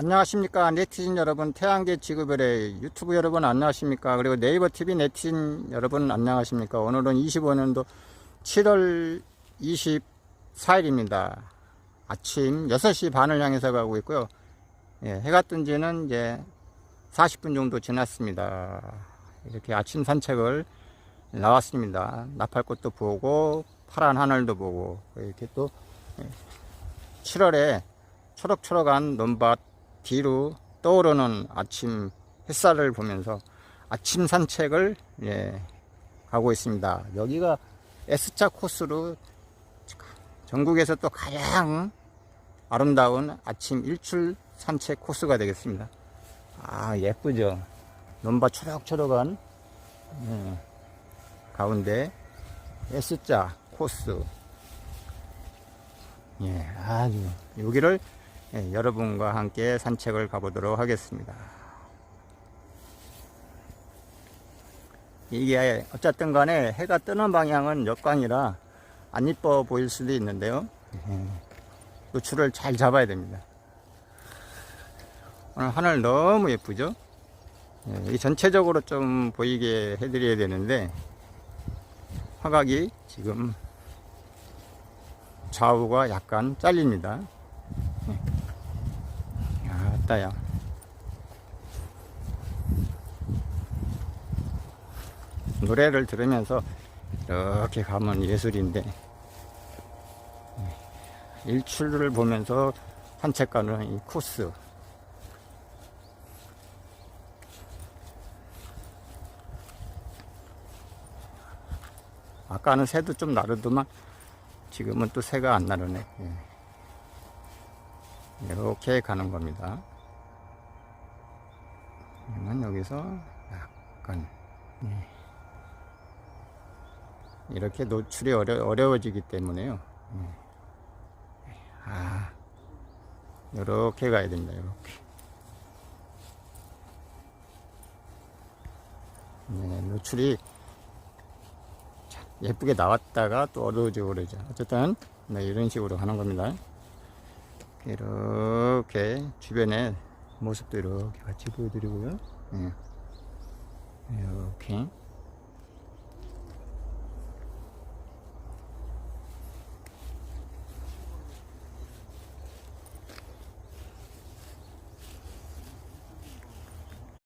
안녕하십니까 네티즌 여러분 태양계 지구별의 유튜브 여러분 안녕하십니까? 그리고 네이버 TV 네티즌 여러분 안녕하십니까? 오늘은 25년도 7월 24일입니다. 아침 6시 반을 향해서 가고 있고요. 예, 해가 뜬 지는 이제 40분 정도 지났습니다. 이렇게 아침 산책을 나왔습니다. 나팔꽃도 보고 파란 하늘도 보고 이렇게 또 7월에 초록초록한 논밭 뒤로 떠오르는 아침 햇살을 보면서 아침 산책을 예, 가고 있습니다. 여기가 S자 코스로 전국에서 또 가장 아름다운 아침 일출 산책 코스가 되겠습니다. 아 예쁘죠? 논밭 초록초록한 예, 가운데 S자 코스 예, 아주 여기를 예, 여러분과 함께 산책을 가보도록 하겠습니다. 이게 어쨌든 간에 해가 뜨는 방향은 역광이라 안 이뻐 보일 수도 있는데요. 예, 노출을 잘 잡아야 됩니다. 오늘 하늘 너무 예쁘죠? 예, 이 전체적으로 좀 보이게 해드려야 되는데 화각이 지금 좌우가 약간 잘립니다. 아따야. 노래를 들으면서 이렇게 가면 예술인데 일출을 보면서 산책 가는 이 코스 아까는 새도 좀 나르더만 지금은 또 새가 안 나르네 예. 이렇게 가는 겁니다 그러면 여기서 약간 예. 이렇게 노출이 어려, 어려워지기 때문에요 예. 아 이렇게 가야 됩니다 이렇게 네, 노출이 자, 예쁘게 나왔다가 또 어두워지고 그러죠 어쨌든 네, 이런 식으로 하는 겁니다 이렇게 주변에 모습도 이렇게 같이 보여드리고요. 예. 이렇게